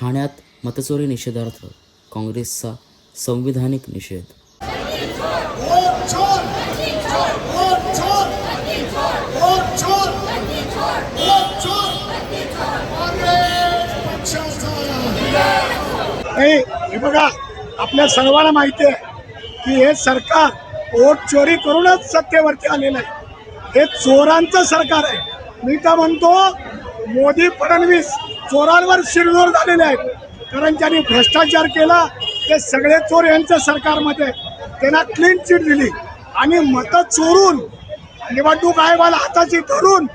ठाण्यात मतचोरी निषेधार्थ काँग्रेसचा संविधानिक निषेध. हे बघा आपल्या सर्वांना माहिती आहे की हे सरकार वोट चोरी करूनच सत्तेवरती आलेलं आहे. हे चोरांचं सरकार आहे. मी का म्हणतो मोदी फडणवीस चोरांवर शिरजोर झालेले आहेत. कारण त्यांनी भ्रष्टाचार केला ते सगळे चोर यांच्या सरकारमध्ये त्यांना क्लीन चिट दिली. आणि मतं चोरून निवडणूक आयोगाला हाताची धरून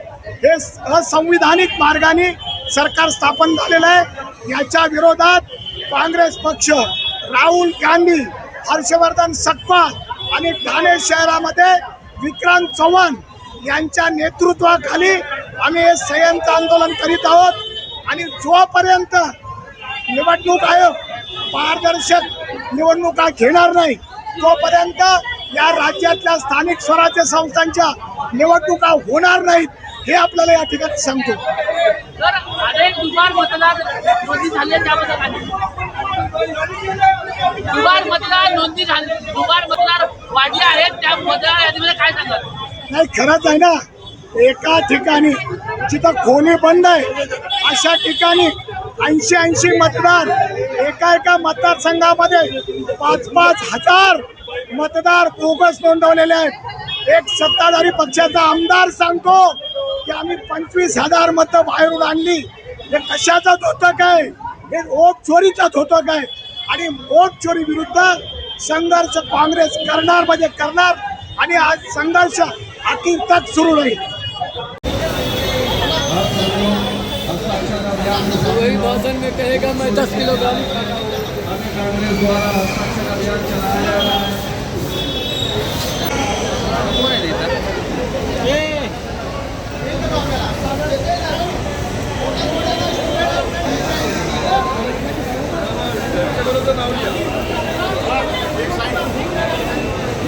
हे असंविधानिक मार्गाने सरकार स्थापन झालेलं आहे. याच्या विरोधात काँग्रेस पक्ष राहुल गांधी हर्षवर्धन सटपाल आणि ठाणे शहरामध्ये विक्रांत चव्हाण यांच्या नेतृत्वाखाली आम्ही हे संयंत्र आंदोलन करीत आहोत आणि जोपर्यंत निवडणूक आयोग पारदर्शक निवडणुका घेणार नाही तोपर्यंत या राज्यातल्या स्थानिक स्वराज्य संस्थांच्या निवडणुका होणार नाहीत हे आपल्याला या ठिकाणी सांगतो. नाही खरंच आहे ना एका ठिकाणी जिथं खोली बंद आहे अशा ठिकाणी ऐंशी ऐंशी मतदार एका एका मतदारसंघामध्ये पाच पाच हजार मतदार बोगस नोंदवलेले आहेत. एक सत्ताधारी पक्षाचा आमदार सांगतो की आम्ही पंचवीस हजार मतं बाहेरून आणली. हे कशाचंच होतं काय हे वोट चोरीचंच होतं काय आणि वोट चोरी विरुद्ध संघर्ष काँग्रेस करणार म्हणजे करणार. आणि आज संघर्ष अखेर तक सुरू राहील. वही भाषण में कहेगा मैं दस किलोग्राम। कांग्रेस द्वारा हस्ताक्षर अभियान चलाया जा रहा है नाव लिहा